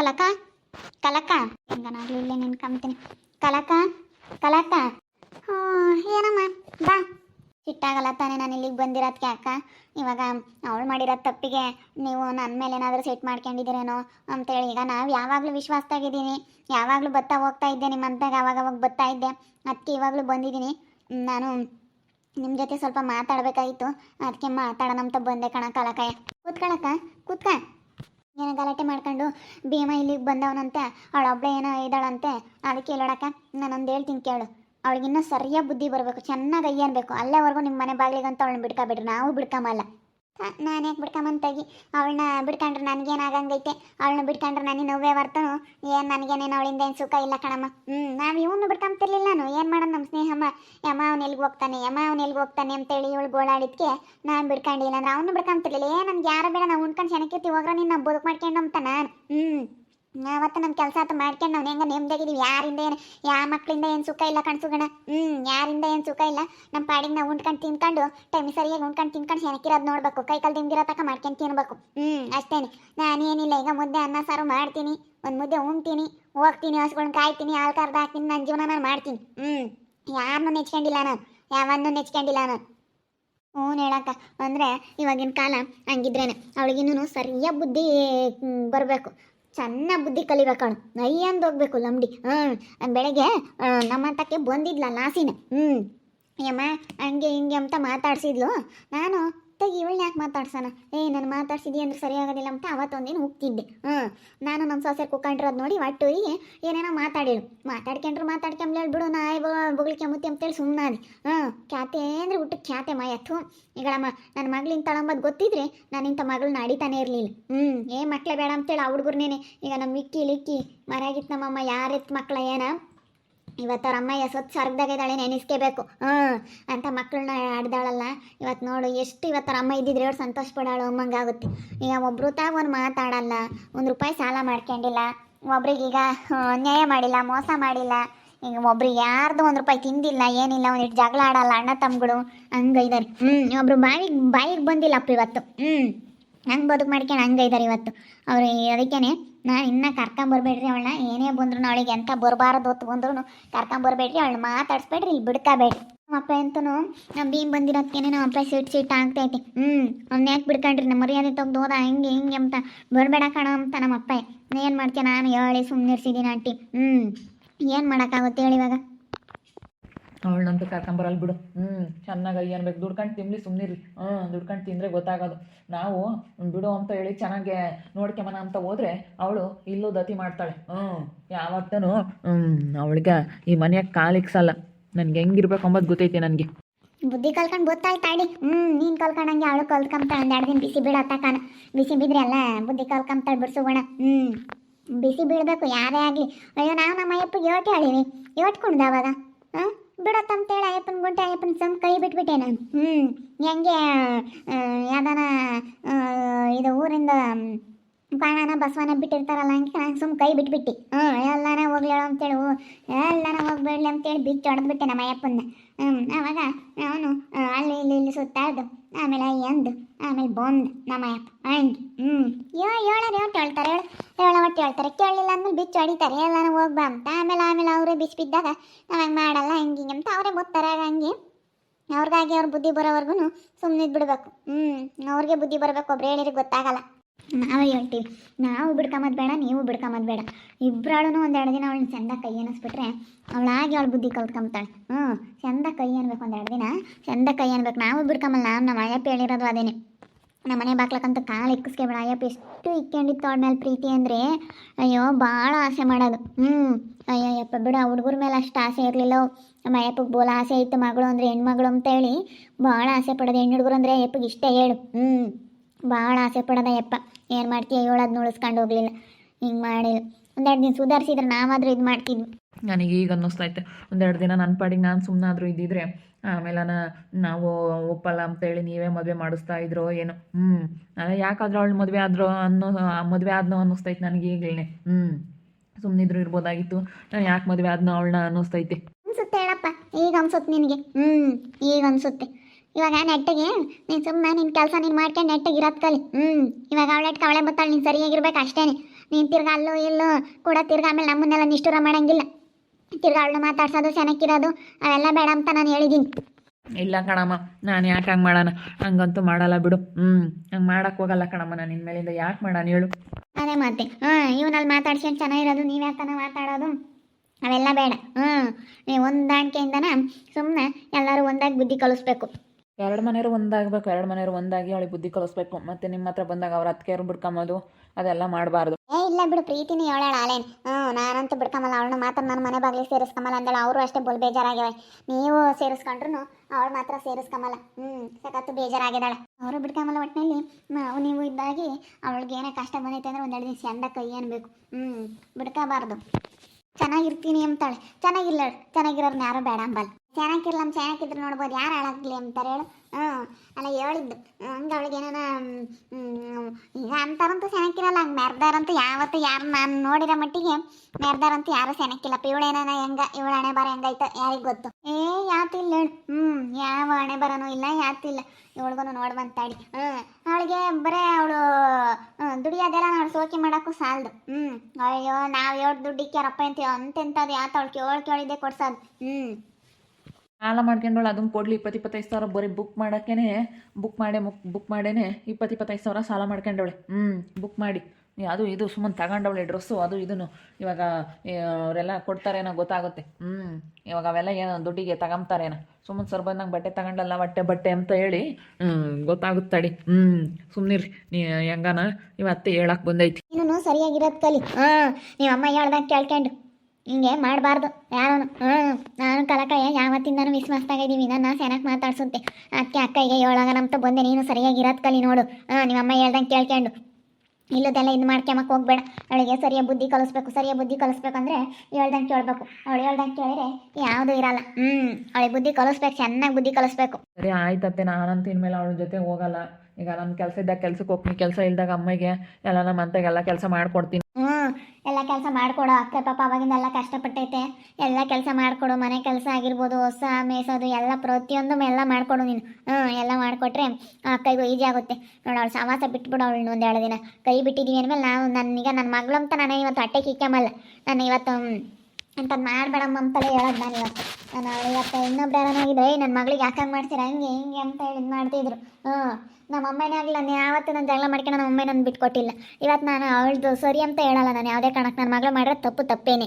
ಕಲಕ? ಕಲಕ? ಹೆಂಗನಾಗ್ಲಿ ಇಲ್ಲೇ ನಿನ್ಕೊಂತೀನಿ ಕಲಕ? ಕಲಕ? ಹ್ಞೂ, ಏನಮ್ಮ? ಬಾ. ಸಿಟ್ಟಾಗಲ್ಲ ತಾನೇ ನಾನು ಇಲ್ಲಿಗೆ ಬಂದಿರೋದಕ್ಕೆ ಅಕ್ಕ ಇವಾಗ ಅವಳು ಮಾಡಿರೋ ತಪ್ಪಿಗೆ ನೀವು ನನ್ನ ಮೇಲೆ ಏನಾದರೂ ಸೆಟ್ ಮಾಡ್ಕೊಂಡಿದ್ದೀರೇನೋ ಅಂತೇಳಿ. ಈಗ ನಾವು ಯಾವಾಗಲೂ ವಿಶ್ವಾಸದಾಗಿದ್ದೀನಿ ಯಾವಾಗಲೂ ಬತ್ತಾ ಹೋಗ್ತಾ ಇದ್ದೆ ನಿಮ್ಮ ಅಂತಾಗ ಅವಾಗ ಅವಾಗ ಬರ್ತಾ ಇದ್ದೆ. ಅದಕ್ಕೆ ಇವಾಗಲೂ ಬಂದಿದ್ದೀನಿ. ನಾನು ನಿಮ್ಮ ಜೊತೆ ಸ್ವಲ್ಪ ಮಾತಾಡಬೇಕಾಗಿತ್ತು ಅದಕ್ಕೆ ಮಾತಾಡೋಣ ಅಂತ ಬಂದೆ ಕಣ ಕಲಕಾಯ ಕೂತ್ಕೊಳಕ ಕೂತ್ಕ. ಏನೋ ಗಲಾಟೆ ಮಾಡ್ಕೊಂಡು ಭೀಮ ಇಲ್ಲಿಗೆ ಬಂದವನಂತೆ ಅವಳೊಬ್ಳೆ ಏನೋ ಇದ್ದಾಳಂತೆ, ಅದಕ್ಕೆ ಹೇಳೋಡಕ್ಕ, ನಾನೊಂದು ಹೇಳ್ತೀನಿ ಕೇಳು. ಅವಳಿಗಿನ್ನೂ ಸರಿಯಾಗಿ ಬುದ್ಧಿ ಬರಬೇಕು, ಚೆನ್ನಾಗಿ ಅಯ್ಯನ್ಬೇಕು. ಅಲ್ಲೇವರೆಗೂ ನಿಮ್ಮ ಮನೆ ಬಾಗಿಲಿಗಂತ ಅವಳನ್ನ ಬಿಡ್ಕೊಬೇಡ್ರಿ ನಾವು ಬಿಡ್ಕೊಂಬಲ್ಲ ನಾನು ಯಾಕೆ ಬಿಡ್ಕೊಂಬಂತಾಗಿ ಅವಳನ್ನ ಬಿಡ್ಕೊಂಡ್ರೆ ನನಗೇನು ಆಗಂಗೈತೆ ಅವಳನ್ನ ಬಿಡ್ಕೊಂಡ್ರೆ ನನಗೆ ನೋವೇ ಬರ್ತನು ಏನು ನನಗೇನೇನು ಅವಳಿಂದ ಏನು ಸುಖ ಇಲ್ಲ ಕಣಮ್ಮ. ಹ್ಞೂ ನಾವು ಇವನು ಬಿಡ್ಕೊಂತಿರ್ಲಿಲ್ಲ ನಾನು. ಏನು ಮಾಡೋಣ ನಮ್ಮ ಸ್ನೇಹಮ್ಮ? ಯಮ್ಮ ಅವ್ನು ಎಲ್ಲಿಗೆ ಹೋಗ್ತಾನೆ? ಯಮ್ಮ ಅವ್ನು ಎಲ್ಲಿಗೆ ಹೋಗ್ತಾನೆ ಅಂತೇಳಿ ಇವಳು ಗೋಳಾಡಿದ್ಕೆ ನಾನು ಬಿಡ್ಕೊಂಡಿಲ್ಲ. ಅಂದ್ರೆ ಅವನು ಬಿಡ್ಕೊಂತಿರ್ಲಿಲ್ಲ ಏ, ನನ್ಗೆ ಯಾರು ಬೇಡ? ನಾವು ಉಣ್ಕೊಂಡು ಚೆನ್ನಾಗಿರ್ತೀವಿ ಹೋಗ್ರ ನೀನು ನಾವು ಬದುಕು ಮಾಡ್ಕೊಂಡು ನಾನು. ಹ್ಞೂ ಅವತ್ತು ನಮ್ಮ ಕೆಲಸ ಅಂತ ಮಾಡ್ಕೊಂಡು ನಾವು. ಹೆಂಗ ನೆಮ್ಮದಿಯಾಗಿದ್ದೀವಿ ಯಾರಿಂದ ಏನು ಯಾವ ಮಕ್ಕಳಿಂದ ಏನು ಸುಖ ಇಲ್ಲ ಕಣ್ಸುಗಣ ಹ್ಞೂ ಯಾರಿಂದ ಏನು ಸುಖ ಇಲ್ಲ? ನಮ್ಮ ಪಾಡಿಗೆ ನಾವು ಉಂಡ್ಕೊಂಡು ತಿನ್ಕೊಂಡು ಟೈಮ್ ಸರಿಯಾಗಿ ಉಂಡ್ಕೊಂಡು ತಿನ್ಕೊಂಡು ಶನಕಿರೋದು ನೋಡ್ಬೇಕು. ಕೈ ಕಾಲು ದಿಮ್ಗಿರೋ ತಕ ಮಾಡ್ಕೊಂಡು ತಿನ್ಬೇಕು. ಹ್ಞೂ ಅಷ್ಟೇನೆ. ನಾನೇನಿಲ್ಲ ಈಗ ಮುದ್ದೆ ಅನ್ನ ಸಾರು ಮಾಡ್ತೀನಿ. ಒಂದು ಮುದ್ದೆ ಉಣ್ತೀನಿ. ಹೋಗ್ತೀನಿ ಹಸ್ಗಳನ್ನ ಕಾಯ್ತೀನಿ, ಹಾಲು ಕರ್ದು ಹಾಕ್ತೀನಿ ನನ್ನ ಜೀವನ ನಾನು ಮಾಡ್ತೀನಿ. ಹ್ಞೂ ಯಾರನ್ನೂ ನೆಚ್ಕೊಂಡಿಲ್ಲ ನಾನು. ಯಾವನ್ನೂ ನೆಚ್ಕೊಂಡಿಲ್ಲ ನಾನು. ಹ್ಞೂ ಹೇಳಕ್ಕ. ಅಂದರೆ ಇವಾಗಿನ ಕಾಲ ಹಂಗಿದ್ರೇನೆ ಅವಳಿಗಿನ್ನೂ ಸರಿಯಾಗಿ ಬುದ್ಧಿ ಬರಬೇಕು. ಚೆನ್ನಾಗಿ ಬುದ್ಧಿ ಕಲಿಬೇಕು ನೈಯಂದು ಹೋಗ್ಬೇಕು ಲಂಬಡಿ. ಹ್ಞೂ ಬೆಳಗ್ಗೆ ನಮ್ಮ ಹತ್ತಕ್ಕೆ ಬಂದಿದ್ಲ ಲಾಸಿನ. ಹ್ಞೂ ಯಮ್ಮ ಹಂಗೆ ಹಿಂಗೆ ಅಂತ ಮಾತಾಡ್ಸಿದ್ಲು. ನಾನು ತೆಗಿ ಇವಳನ್ನ ಯಾಕೆ ಮಾತಾಡ್ಸೋಣ? ಏ, ನಾನು ಮಾತಾಡ್ಸಿದ್ದಿ ಅಂದ್ರೆ ಸರಿಯಾಗೋದಿಲ್ಲ ಅಂತ ಅವತ್ತೊಂದಿನ ಹೋಗ್ತಿದ್ದೆ. ಹ್ಞೂ ನಾನು ನಮ್ಮ ಸೊಸೆ ಕುಕ್ಕಂಡ್ರದ್ದು ನೋಡಿ ಒಟ್ಟು ಹೀಗೆ ಏನೇನೋ ಮಾತಾಡಿಳು ಮಾತಾಡ್ಕೊಂಡ್ರು ಮಾತಾಡ್ಕೊಂಬ್ಲೇಳು ಬಿಡು, ನಾಯಿ ಬೊಗಳಿ ಮುತ್ತಿ ಅಂತೇಳಿ ಸುಮ್ಮನಾದಿ ಹ್ಞೂ ಖ್ಯಾತೆ ಅಂದ್ರೆ ಊಟಕ್ಕೆ ಖ್ಯಾತೆ ಮಾಯತ್ತು ಈಗಳಮ್ಮ ನನ್ನ ಮಗಳಿಂದ ತಳಂಬದು ಗೊತ್ತಿದ್ರೆ ನಾನು ಇಂಥ ಮಗಳನ್ನ ಅಡಿತಾನೆ ಇರಲಿಲ್ಲ. ಹ್ಞೂ ಏ, ಮಕ್ಳೇ ಬೇಡ ಅಂತೇಳಿ ಆ ಹುಡುಗರ್ನೇನೆ. ಈಗ ನಮ್ಮ ಇಕ್ಕಿ, ಲಿಕ್ಕಿ ಮರ್ಯಾಗಿತ್ತು ನಮ್ಮಮ್ಮ ಯಾರೆತ್ತು ಮಕ್ಳ, ಏನ? ಇವತ್ತು ಅವ್ರ ಅಮ್ಮಯ್ಯ ಸ್ವತ್ತು ಸ್ವರ್ಗದಾಗ ಇದ್ದಾಳೆ, ನೆನೆಸ್ಕೋಬೇಕು. ಹ್ಞೂ ಅಂತ ಮಕ್ಕಳನ್ನ ಆಡ್ದಾಳಲ್ಲ. ಇವತ್ತು ನೋಡು, ಎಷ್ಟು ಇವತ್ತು ಅವ್ರ ಅಮ್ಮ ಇದ್ದಿದ್ರೆ ಅವ್ರು ಸಂತೋಷ ಪಡಾಳು ಅಮ್ಮಂಗಾಗುತ್ತೆ ಈಗ ಒಬ್ರು ತಾಗ ಒಂದು ಮಾತಾಡಲ್ಲ, ಒಂದು ರೂಪಾಯಿ ಸಾಲ ಮಾಡ್ಕೊಂಡಿಲ್ಲ ಈಗ ಅನ್ಯಾಯ ಮಾಡಿಲ್ಲ, ಮೋಸ ಮಾಡಿಲ್ಲ. ಈಗ ಒಬ್ರಿಗೆ ಯಾರ್ದು ಒಂದು ರೂಪಾಯಿ ತಿಂದಿಲ್ಲ, ಏನಿಲ್ಲ ಒಂದಿಟ್ಟು ಜಗಳ ಆಡಲ್ಲ, ಅಣ್ಣ ತಮ್ಮಗಳು. ಹಂಗೈದಾರೆ. ಹ್ಞೂ ಒಬ್ರು ಬಾಯಿಗೆ ಬಾಯಿಗೆ ಬಂದಿಲ್ಲಪ್ಪ ಇವತ್ತು. ಹ್ಞೂ ಹಂಗೆ ಬದುಕು ಮಾಡ್ಕೊಂಡು ಹಂಗೈದಾರೆ ಇವತ್ತು. ಅವ್ರು ಅದಕ್ಕೇನೆ ನಾನು ಇನ್ನೂ ಕರ್ಕೊಂಬರ್ಬೇಡ್ರಿ ಅವಳನ್ನ ಏನೇ ಬಂದ್ರು ಅವಳಿಗೆ ಎಂಥ ಬರಬಾರದು ಹೊತ್ತು ಬಂದ್ರು ಕರ್ಕೊಂಬರ್ಬೇಡ್ರಿ. ಅವಳನ್ನ ಮಾತಾಡಿಸ್ಬೇಡ್ರಿ ಇಲ್ಲಿ ಬಿಡ್ಕೋಬೇಡ್ರಿ ನಮ್ಮ ಅಪ್ಪ ಅಂತೂ ನಮ್ಮ ಭೀಮ್ ಬಂದಿರೋದಕ್ಕೇನೆ ನಮ್ಮ ಅಪ್ಪ ಸಿಟ್ಟು ಆಗ್ತೈತಿ. ಹ್ಞೂ ಅವ್ನ ಯಾಕೆ ಬಿಡ್ಕೊಂಡ್ರಿ? ನಮ್ಮ ಮರ್ಯಾದೆ ತೆಗ್ದು ಹೋದ, ಹಿಂಗೆ ಹಿಂಗೆ ಅಂತ. ಬರಬೇಡ ಕಣ ಅಂತ ನಮ್ಮ ಅಪ್ಪ. ಏನು ಮಾಡ್ತೀಯ? ನಾನು ಹೇಳಿ ಸುಮ್ಮನಿರ್ಸಿದ್ದೀನಿ ಆಂಟಿ. ಹ್ಞೂ ಏನು ಮಾಡೋಕ್ಕಾಗುತ್ತೆ ಹೇಳಿ ಇವಾಗ ಅವಳನ್ನಂತೂ ಕರ್ಕೊಂಬರಲ್ಲ ಬಿಡು. ಹ್ಞೂ ಚೆನ್ನಾಗಿ ಅನ್ಬೇಕು. ದುಡ್ಕೊಂಡು ತಿನ್ಲಿ ಸುಮ್ಮನಿರಿ ಹ್ಞೂ ದುಡ್ಕೊಂಡು ತಿಂದರೆ ಗೊತ್ತಾಗೋದು. ನಾವು ಬಿಡು ಅಂತ ಹೇಳಿ ಚೆನ್ನಾಗೆ ನೋಡ್ಕೊಂಬನ ಅಂತ ಹೋದ್ರೆ ಅವಳು ಇಲ್ಲೂ ದತಿ ಮಾಡ್ತಾಳೆ. ಹ್ಞೂ ಯಾವತ್ತೂ ಅವಳಿಗೆ ಈ ಮನೆಯಾಗ ಕಾಲಿಕ್ಸಲ್ಲ ನನಗೆ ಹೆಂಗಿರ್ಬೇಕು ಅಂಬೋದು ಗೊತ್ತೈತಿ ನನಗೆ. ಬುದ್ಧಿ ಕಲ್ಕೊಂಡು ಗೊತ್ತಾಯ್ತು ತಾಡಿ ಹ್ಞೂ ನೀನು ಕಲ್ಕೊಂಡಂಗೆ ಅವಳು ಕಲ್ಕೊಂತಾಳೆ ಒಂದು ಎರಡು ದಿನ ಬಿಸಿ ಬೀಳತ್ತಾಕಾನ ಬಿಸಿ ಬಿದ್ರೆ ಅಲ್ಲ ಬುದ್ಧಿ ಕಲ್ಕೊಂತಾಳೆ ಬಿಡ್ಸುಗೋಣ ಹ್ಞೂ ಬಿಸಿ ಬೀಳಬೇಕು ಯಾರೇ ಆಗಲಿ. ಅಯ್ಯೋ, ನಾವು ನಮ್ಮ ಅಯ್ಯಪ್ಪಗೆ ಯೋಟೆ ಹೇಳಿವಿ. ಯೋಟ್ಕೊಂಡ್ದು ಅವಾಗ. ಹಾಂ ಬಿಡತ್ತಂತೇಳಿ ಅಯ್ಯಪ್ಪನ ಗುಂಟೆ ಅಯ್ಯಪ್ಪನ ಸಮ್ ಕೈ ಬಿಟ್ಬಿಟ್ಟೆ ನಾನು ಹ್ಞೂ ಹೆಂಗೆ ಯಾವ್ದಾನ ಇದು ಊರಿಂದ ಬಾಣನ ಬಸವನ ಬಿಟ್ಟಿರ್ತಾರಲ್ಲ ಹಂಗೆ ನಾನು ಸುಮ್ಮ ಕೈ ಬಿಟ್ಬಿಟ್ಟು. ಹ್ಞೂ ಎಲ್ಲಾನ ಹೋಗ್ಲೇಳು ಅಂತೇಳಿ. ಎಲ್ಲಾನ ಹೋಗ್ಬೇಡ್ಲಿ ಅಂತೇಳಿ ಬಿಟ್ಟು ಹೊಡೆದ್ಬಿಟ್ಟೆ ನಮ್ಮ ಅಯ್ಯಪ್ಪನ ಹ್ಞೂ ಆವಾಗ ಅವನು ಅಲ್ಲಿ ಇಲ್ಲಿ ಇಲ್ಲಿ ಸುತ್ತಾಡ್ದು ಆಮೇಲೆ ಅಂದು, ಆಮೇಲೆ ಬಂದು ನಮ್ಮ ಅಯ್ಯಪ್ಪ, ಹಂಗೆ ಹ್ಞೂ ಹೇಳೋರು ಒಟ್ಟು ಹೇಳ್ತಾರೆ ಕೇಳಲಿಲ್ಲ ಅಂದ್ಮೇಲೆ ಬಿಚ್ಚು ಹೊಡಿತಾರೆ. ಎಲ್ಲಾನ ಹೋಗ್ಬಾ ಅಂತ. ಆಮೇಲೆ ಆಮೇಲೆ ಅವರೇ ಬಿಸಿ ಬಿದ್ದಾಗ ನಾವು ಹಂಗೆ ಮಾಡಲ್ಲ, ಹಂಗೆ, ಹಿಂಗೆ ಅಂತ ಅವರೇ ಗೊತ್ತಾರೆ. ಹಂಗೆ ಅವ್ರಿಗಾಗಿ ಅವ್ರ ಬುದ್ಧಿ ಬರೋವರೆಗೂ ಸುಮ್ಮನೆ ಬಿಡಬೇಕು ಹ್ಞೂ ಅವ್ರಿಗೆ ಬುದ್ಧಿ ಬರಬೇಕು. ಒಬ್ರು ಹೇಳಿರಿ ಗೊತ್ತಾಗಲ್ಲ. ನಾವೇ ಹೇಳ್ತೀವಿ. ನಾವು ಬಿಡ್ಕೊಂಬದ್ ಬೇಡ, ನೀವು ಬಿಡ್ಕೊಂಬದ್ ಬೇಡ. ಇಬ್ಬರಾಳು ಒಂದೆರಡು ದಿನ ಅವಳನ್ನ ಚಂದ ಕೈ ಅನ್ನಿಸ್ಬಿಟ್ರೆ ಅವಳಾಗಿ ಅವಳು ಬುದ್ಧಿ ಕಲ್ತ್ಕೊಂಬ್ತಾಳೆ. ಹ್ಞೂ ಚಂದ ಕೈ ಅನ್ಬೇಕು ಒಂದೆರಡು ದಿನ. ಚಂದ ಕೈ ಅನ್ಬೇಕು ನಾವು ಬಿಡ್ಕೊಂಬಲ್ಲ. ನಮ್ಮ ಅಯ್ಯಪ್ಪ ಹೇಳಿರೋದು ಅದೇನೆ. ನಮ್ಮ ಮನೆ ಕಾಲು ಇಕ್ಕಿಸ್ಕೊಬೇಡ ಅಯ್ಯಪ್ಪ, ಎಷ್ಟು ಇಕ್ಕೊಂಡಿತ್ತು ಅವಳ ಮೇಲೆ ಪ್ರೀತಿ ಅಂದರೆ, ಅಯ್ಯೋ ಭಾಳ ಆಸೆ ಮಾಡೋದು. ಹ್ಞೂ ಅಯ್ಯಪ್ಪ ಬಿಡು ಹುಡುಗರ ಮೇಲೆ ಅಷ್ಟು ಆಸೆ ಇರಲಿಲ್ಲ. ನಮ್ಮ ಅಯ್ಯಪ್ಪಗೆ ಬೋಲ ಆಸೆ ಇತ್ತು, ಮಗಳು ಅಂದರೆ ಹೆಣ್ಮಗಳು ಅಂತೇಳಿ ಭಾಳ ಆಸೆ ಪಡೋದು. ಹೆಣ್ಣು ಹುಡುಗರು ಅಂದರೆ ಅಯ್ಯಪ್ಪಗೆ ಇಷ್ಟೇ ಹೇಳು. ಹ್ಞೂ ಭಾಳ ಆಸೆ ಪಡೋದಯ್ಯಪ್ಪ ಏನು ಮಾಡ್ತೀಯ? ಹೇಳೋದು ಉಳಿಸ್ಕೊಂಡು ಹೋಗಲಿಲ್ಲ. ಹಿಂಗೆ ಮಾಡಿಲ್ಲ. ಒಂದೆರಡು ದಿನ ಸುಧಾರಿಸಿದ್ರೆ ನಾವಾದರೂ ಇದು ಮಾಡ್ತಿದ್ವಿ. ನನಗೆ ಈಗ ಅನ್ನಿಸ್ತೈತೆ ಒಂದೆರಡು ದಿನ ನನ್ನ ಪಾಡಿಗೆ ನಾನು ಸುಮ್ಮನಾದರೂ ಇದ್ದಿದ್ರೆ ಆಮೇಲೆ ನಾವು ಒಪ್ಪಲ್ಲ ಅಂತೇಳಿ ನೀವೇ ಮದುವೆ ಮಾಡಿಸ್ತಾ ಇದ್ರೋ ಏನು. ಹ್ಞೂ ಯಾಕಾದ್ರೂ ಅವಳು ಮದುವೆ ಆದ್ರು ಅನ್ನೋ ಮದುವೆ ಆದ್ನೋ ಅನ್ನಿಸ್ತೈತೆ ನನಗೆ ಈಗಲೇ. ಹ್ಞೂ ಸುಮ್ಮನಿದ್ರು ಇರ್ಬೋದಾಗಿತ್ತು. ನಾನು ಯಾಕೆ ಮದುವೆ ಆದ್ನೋ ಅವಳನ್ನ ಅನ್ನಿಸ್ತೈತೆ ಅನ್ಸುತ್ತೆ ಹೇಳಪ್ಪ. ಈಗ ಅನ್ಸುತ್ತೆ ನಿನಗೆ. ಹ್ಞೂ ಈಗ ಅನ್ಸುತ್ತೆ. ಇವಾಗ ನೆಟ್ಟಗೆ ನೀನು ಸುಮ್ಮನೆ ನಿನ್ನ ಕೆಲಸ ನೀನು ಮಾಡ್ಕೊಂಡು ನೆಟ್ಟಿಗೆ ಇರೋದು ಕಲಿ. ಹ್ಞೂ ಇವಾಗ ಅವಳೆಟ್ಗೆ ಅವಳೆ ಬತ್ತಾಳೆ ನೀನು ಸರಿಯಾಗಿರ್ಬೇಕು ಅಷ್ಟೇ ನೀನು ತಿರ್ಗಾ ಅಲ್ಲೋ ಇಲ್ಲೋ ಕೂಡ ತಿರ್ಗಾ ಆಮೇಲೆ ನಮ್ಮನ್ನೆಲ್ಲ ನಿಷ್ಠುರ ಮಾಡಂಗಿಲ್ಲ. ತಿರ್ಗಾ ಅವಳನ್ನ ಮಾತಾಡ್ಸೋದು ಸೆನಕ್ಕಿರೋದು ಅವೆಲ್ಲ ಬೇಡ ಅಂತ ನಾನು ಹೇಳಿದ್ದೀನಿ ಇಲ್ಲ ಕಣಮ್ಮ ನಾನು ಯಾಕೆ ಹಂಗೆ ಮಾಡೋಣ? ಹಂಗಂತೂ ಮಾಡಲ್ಲ ಬಿಡು. ಹ್ಞೂ ಹಂಗೆ ಮಾಡಕ್ಕೆ ಹೋಗಲ್ಲ ಕಣಮ್ಮ ನಾನು ಇನ್ಮೇಲಿಂದ ಯಾಕೆ ಮಾಡೋಣ ಹೇಳು. ಅದೇ ಮತ್ತೆ ಹಾಂ ಇವನಲ್ಲಿ ಮಾತಾಡ್ಸ್ಕೊಂಡು ಚೆನ್ನಾಗಿರೋದು ನೀವು ಯಾಕನ ಮಾತಾಡೋದು? ಅವೆಲ್ಲ ಬೇಡ. ಹ್ಞೂ ನೀವು ಹೊಂದಾಣಿಕೆಯಿಂದನ ಸುಮ್ಮನೆ ಎಲ್ಲರೂ ಒಂದಾಗಿ ಬುದ್ಧಿ ಕಲಿಸ್ಬೇಕು. ಎರಡು ಮನೆಯವರು ಒಂದಾಗಬೇಕು, ಎರಡು ಮನೆಯವರು ಒಂದಾಗಿ ಅವಳಿಗೆ ಬುದ್ಧಿ ಕಲಿಸ್ಬೇಕು. ಮತ್ತೆ ನಿಮ್ಮ ಹತ್ರ ಬಂದಾಗ ಅವ್ರ ಅತ್ತಿಗೆಯರು ಬಿಡ್ಕೊಂಬೋದು ಅದೆಲ್ಲ ಮಾಡಬಾರ್ದು. ಏ, ಇಲ್ಲ ಬಿಡು, ಪ್ರೀತಿನೇ ಹೇಳಾಳ ಆಲೇನ್ ಹ್ಞೂ, ನಾನಂತೂ ಬಿಡ್ಕಮಲ್ಲ. ಅವಳನ್ನ ಮಾತ್ರ ನನ್ನ ಮನೆ ಬಾಗಿಲಿಗೆ ಸೇರಿಸ್ಕಮಲ್ಲ ಅಂದೇಳ. ಅವರು ಅಷ್ಟೇ ಬೋಲ್ ಬೇಜಾರಾಗ್ಯಾವೆ. ನೀವು ಸೇರಿಸ್ಕೊಂಡ್ರು ಅವಳು ಮಾತ್ರ ಸೇರಿಸ್ಕಮಲ್ಲ. ಹ್ಞೂ, ಸಖತ್ತು ಬೇಜಾರಾಗಿದ್ದಾಳೆ ಅವರು ಬಿಡ್ಕಮಲ್ಲ ಒಟ್ಟಿನಲ್ಲಿ ನಾವು ಇದ್ದಾಗಿ ಅವಳಿಗೆ ಏನೇ ಕಷ್ಟ ಬಂದೈತೆ ಅಂದ್ರೆ ಒಂದೆರಡು ದಿವಸ ಎಂದ ಕೈ ಅನ್ಬೇಕು ಹ್ಞೂ, ಬಿಡ್ಕೋಬಾರ್ದು. ಚೆನ್ನಾಗಿರ್ತೀನಿ ಅಂತಾಳೆ. ಚೆನ್ನಾಗಿಲ್ಲ, ಚೆನ್ನಾಗಿರೋರ್ನ ಯಾರು ಬೇಡ ಅಂಬಲ್ಲ ಚೆನ್ನಾಗಿರ್ಲ ಚೆನ್ನಾಗಿದ್ರು ನೋಡ್ಬೋದು. ಯಾರು ಹಾಳಾಗ್ಲಿ ಅಂತಾರೆ ಹೇಳು. ಹ್ಞೂ. ಅಲ್ಲ, ಹೇಳಿದ್ದು. ಹಂಗೆ ಅವಳಿಗೆ ಏನಾನ ಈಗ ಅಂತಾರಂತೂ ಸೆಣಕಿರಲ್ಲ. ಹಂಗೆ ಮೆರ್ದಾರಂತೂ ಯಾವತ್ತು ಯಾರು ನಾನು ನೋಡಿರೋ ಮಟ್ಟಿಗೆ ಮೆರ್ದಾರಂತೂ ಯಾರು ಸೆನಕ್ಕಿಲ್ಲಪ್ಪ ಏನಾನ ಹೆಂಗ, ಇವಳ ಹಣೆ ಬರ ಹೆಂಗೈತೆ ಯಾರಿಗೆ ಗೊತ್ತು? ಏ, ಯಾತಿಲ್ಲ ಹೇಳು. ಹ್ಞೂ, ಯಾವ ಹಣೆ ಬರನೂ ಇಲ್ಲ, ಯಾತಿಲ್ಲ. ಇವಳಿಗೂ ನೋಡ್ಬಂತಾಡಿ ಹ್ಞೂ. ಅವಳಿಗೆ ಬರೇ ಅವಳು ದುಡಿಯೋದೆಲ್ಲ ನಾವು ಸೋಕೆ ಮಾಡೋಕ್ಕೂ ಸಾಲದು. ಹ್ಞೂ. ಅಯ್ಯೋ, ನಾವು ಏಳು ದುಡ್ಡಿಕ್ಯಾರಪ್ಪ ಅಂತ ಅಂತೆಂಥದ್ದು ಯಾತ ಅವಳು ಕೇಳಿ ಕೇಳಿದ್ದೆ ಕೊಡ್ಸೋದು ಹ್ಞೂ. ಸಾಲ ಮಾಡ್ಕೊಂಡವಳು ಅದನ್ನು ಕೊಡಲಿ ಇಪ್ಪತ್ತು ಇಪ್ಪತ್ತೈದು ಸಾವಿರ ಬರೀ ಬುಕ್ ಮಾಡೋಕ್ಕೇ ಬುಕ್ ಮಾಡೇ ಮುಕ್ ಬುಕ್ ಮಾಡೇನೆ ಇಪ್ಪತ್ತು ಇಪ್ಪತ್ತೈದು ಸಾವಿರ ಸಾಲ ಮಾಡ್ಕೊಂಡವಳೆ. ಹ್ಞೂ ಬುಕ್ ಮಾಡಿ. ಅದು ಇದು ಸುಮ್ಮನೆ ತಗೊಂಡವಳೆ ಡ್ರೆಸ್ಸು ಅದು ಇದನ್ನು. ಇವಾಗ ಅವರೆಲ್ಲ ಕೊಡ್ತಾರೇನೋ ಗೊತ್ತಾಗುತ್ತೆ. ಹ್ಞೂ ಇವಾಗ ಅವೆಲ್ಲ ಏನೋ ದುಡ್ಡಿಗೆ ತಗೊಂತಾರೇನೋ ಸುಮ್ಮನೆ ಸರ್ ಬಂದಂಗೆ ಬಟ್ಟೆ ತಗೊಂಡಲ್ಲ ಬಟ್ಟೆ ಬಟ್ಟೆ ಅಂತ ಹೇಳಿ ಗೊತ್ತಾಗುತ್ತಡಿ ಗೊತ್ತಾಗುತ್ತೆ ತಡಿ. ಹ್ಞೂ ಸುಮ್ಮನಿರಿ ನೀ, ಹೆಂಗನ, ಇವತ್ತೆ ಹೇಳಕ್ಕೆ ಬಂದೈತಿ. ನೀನು ಕಲಿ. ಹಾಂ, ನೀವು ಅಮ್ಮ ಹೇಳ್ದಂಗೆ ಕೇಳ್ಕೊಂಡು. ಹಿಂಗೆ ಮಾಡಬಾರ್ದು. ಯಾರು ಹ್ಞೂ ನಾನು ಕಲಕಯ್ಯ ಯಾವತ್ತಿಂದನೂ ವಿಶ್ವಾಸದಾಗ ಇದ್ದೀವಿ ನನ್ನ ಚೆನ್ನಾಗಿ ಮಾತಾಡ್ಸುತ್ತೆ? ಅದಕ್ಕೆ ಅಕ್ಕಯ್ಯ ಹೇಳಾಗ ನಮ್ಮ ಬಂದೆ. ನೀನು ಸರಿಯಾಗಿ ಇರೋದು ಕಲಿ ನೋಡು. ಹಾಂ ನಿಮ್ಮ ಅಮ್ಮ ಹೇಳ್ದಂಗೆ ಕೇಳ್ಕೊಂಡು ಇಲ್ಲದೆಲ್ಲ ಇದು ಮಾಡ್ಕೊಂಬಕ್ಕೆ ಹೋಗ್ಬೇಡ. ಅವಳಿಗೆ ಸರಿಯಾಗಿ ಬುದ್ಧಿ ಕಲಿಸ್ಬೇಕು. ಸರಿಯಾಗಿ ಬುದ್ಧಿ ಕಲಿಸ್ಬೇಕಂದ್ರೆ ಹೇಳ್ದಂಗೆ ಕೇಳಬೇಕು. ಅವಳು ಹೇಳ್ದಂಗೆ ಕೇಳಿದ್ರೆ ಯಾವುದೂ ಇರಲ್ಲ. ಹ್ಞೂ ಅವಳಿಗೆ ಬುದ್ಧಿ ಕಲಿಸ್ಬೇಕು. ಚೆನ್ನಾಗಿ ಬುದ್ಧಿ ಕಲಿಸ್ಬೇಕು. ಸರಿ ಆಯ್ತತ್ತೆ ನಾನಂತ ಇನ್ಮೇಲೆ ಅವಳ ಜೊತೆ ಹೋಗಲ್ಲ. ಈಗ ನನ್ನ ಕೆಲಸ ಇದ್ದಾಗ ಕೆಲ್ಸಕ್ಕೆ ಹೋಗ್ತೀನಿ. ಕೆಲಸ ಇಲ್ದಾಗ ಅಮ್ಮಗೆ ಎಲ್ಲ ನಮ್ಮ ಅಂತಗೆಲ್ಲ ಕೆಲಸ ಮಾಡ್ಕೊಡ್ತೀನಿ. ಕೆಲಸ ಮಾಡಿಕೊಡು ಅಕ್ಕ ಪಾಪ ಅವಾಗಿಂದ ಎಲ್ಲ ಕಷ್ಟಪಟ್ಟೈತೆ. ಎಲ್ಲ ಕೆಲಸ ಮಾಡಿಕೊಡು, ಮನೆ ಕೆಲಸ ಆಗಿರ್ಬೋದು, ಹೊಸ ಮೇಸೋದು, ಎಲ್ಲ ಪ್ರತಿಯೊಂದು ಎಲ್ಲ ಮಾಡಿಕೊಡು ನೀನು. ಹ್ಞೂ ಎಲ್ಲ ಮಾಡಿಕೊಟ್ರೆ ಅಕ್ಕೈಗೂ ಈಜಿ ಆಗುತ್ತೆ. ನೋಡು, ಅವಳು ಸಮಾಸ ಬಿಟ್ಬಿಡು ಅವಳು ಒಂದು ಎರಡು ದಿನ. ಕೈ ಬಿಟ್ಟಿದ್ದೀವಿ ಅಂದಮೇಲೆ ನಾವು ನನ್ನೀಗ ನನ್ನ ಮಗಳು ಅಂತ ನಾನು ಇವತ್ತು ಹೊಟ್ಟೆ ಕಿಕ್ಕಮಲ್ಲ. ನಾನು ಇವತ್ತು ಅಂಥದ್ದು ಮಾಡಬೇಡಮ್ಮ ಅಂತಲೇ ಹೇಳೋದು ನಾನು ಇವತ್ತು ನಾನು ಇವತ್ತು ಇನ್ನೊಬ್ರು ಯಾರನ್ನ ಹೋಗಿದ್ರೆ ನನ್ನ ಮಗಳಿಗೆ ಯಾಕಂಗೆ ಮಾಡ್ತೀರಾ? ಹಂಗೆ, ಹಿಂಗೆ ಅಂತ ಹೇಳಿ ಇದು ಮಾಡ್ತಿದ್ರು. ಹ್ಞೂ. ನಮ್ಮ ಅಮ್ಮನೇ ಆಗಲಿ ನಾನು ಯಾವತ್ತೂ ನಾನು ಜಗಳ ಮಾಡ್ಕೊಂಡು ನಮ್ಮ ಅಮ್ಮ ನನ್ನ ಬಿಟ್ಕೊಟ್ಟಿಲ್ಲ. ಇವತ್ತು ನಾನು ಅವಳದು ಸರಿ ಅಂತ ಹೇಳಲ್ಲ, ನಾನು ಯಾವುದೇ ಕಾರಣಕ್ಕೆ ನನ್ನ ಮಗಳು ಮಾಡಿರೋ ತಪ್ಪು ತಪ್ಪೇನೆ.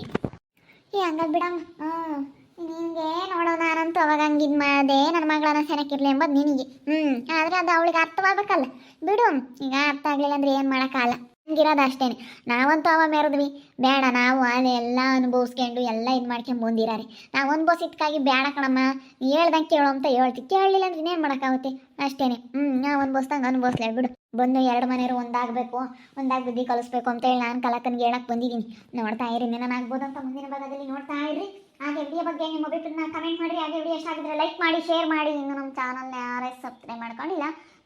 ಏ, ಹಂಗಾಗ ಬಿಡಮ್ಮ. ಹ್ಞೂ. ನಿನಗೆ ನೋಡೋ, ನಾನಂತೂ ಅವಾಗ ಹಂಗೆ ಇದು ಮಾಡಿದೆ ನನ್ನ ಮಗಳನ್ನ ಸೆನಕ್ಕಿರ್ಲಿ ಎಂಬುದು ನಿನಗೆ. ಹ್ಞೂ. ಆದರೆ ಅದು ಅವಳಿಗೆ ಅರ್ಥವಾಗಬೇಕಲ್ಲ. ಬಿಡು. ಈಗ ಅರ್ಥ ಆಗಲಿಲ್ಲ ಅಂದ್ರೆ ಏನು ಮಾಡೋಕ್ಕಾಗಲ್ಲ. ಹಂಗಿರೋದು ಅಷ್ಟೇನೆ. ನಾವಂತೂ ಅವ ಮೆರೆದ್ವಿ. ಬೇಡ, ನಾವು ಅಲ್ಲಿ ಎಲ್ಲ ಅನುಭವಿಸ್ಕೊಂಡು ಎಲ್ಲ ಇದು ಮಾಡ್ಕೊಂಡು ಮುಂದಿರಾರೆ ನಾವು ಅನುಭವಿಸಿದ್ಕಾಗಿ ಬೇಡ ಕಣಮ್ಮ. ಹೇಳ್ದಂಗೆ ಕೇಳು ಅಂತ ಹೇಳ್ತಿ. ಕೇಳಲಿಲ್ಲ ಅಂದ್ರೆ ಇನ್ನೇನು ಮಾಡೋಕ್ಕಾಗುತ್ತೆ? ಅಷ್ಟೇನೆ. ಹ್ಞೂ ನಾವು ಅನುಭವಿಸ್ದಂಗೆ ಅನುಭವಿಸ್ಲೇ ಬಿಡು. ಬಂದು ಎರಡು ಮನೆಯವರು ಒಂದಾಗಬೇಕು, ಒಂದಾಗಿ ಬುದ್ಧಿ ಕಲಿಸ್ಬೇಕು ಅಂತ ಹೇಳಿ ನಾನು ಕಲಕನಿಗೆ ಹೇಳಕ್ಕೆ ಬಂದಿದ್ದೀನಿ. ನೋಡ್ತಾ ಇರಿ ಆಗ್ಬೋದು ಅಂತ ಮುಂದಿನ ಭಾಗದಲ್ಲಿ ನೋಡ್ತಾ ಇರಿ. ಹಾಗೆ ವಿಡಿಯೋ ಬಗ್ಗೆ ನಿಮ್ಮ ಅಭಿಪ್ರಾಯನ ಕಮೆಂಟ್ ಮಾಡಿರಿ. ಹಾಗೆ ವಿಡಿಯೋ ಇಷ್ಟ ಆಗಿದ್ರೆ ಲೈಕ್ ಮಾಡಿ ಶೇರ್ ಮಾಡಿ. ಇನ್ನು ನಮ್ಮ ಚಾನಲ್ನ ಯಾರೇ ಸಬ್ಸ್ಕ್ರೈಬ್ ಮಾಡ್ಕೊಂಡಿಲ್ಲ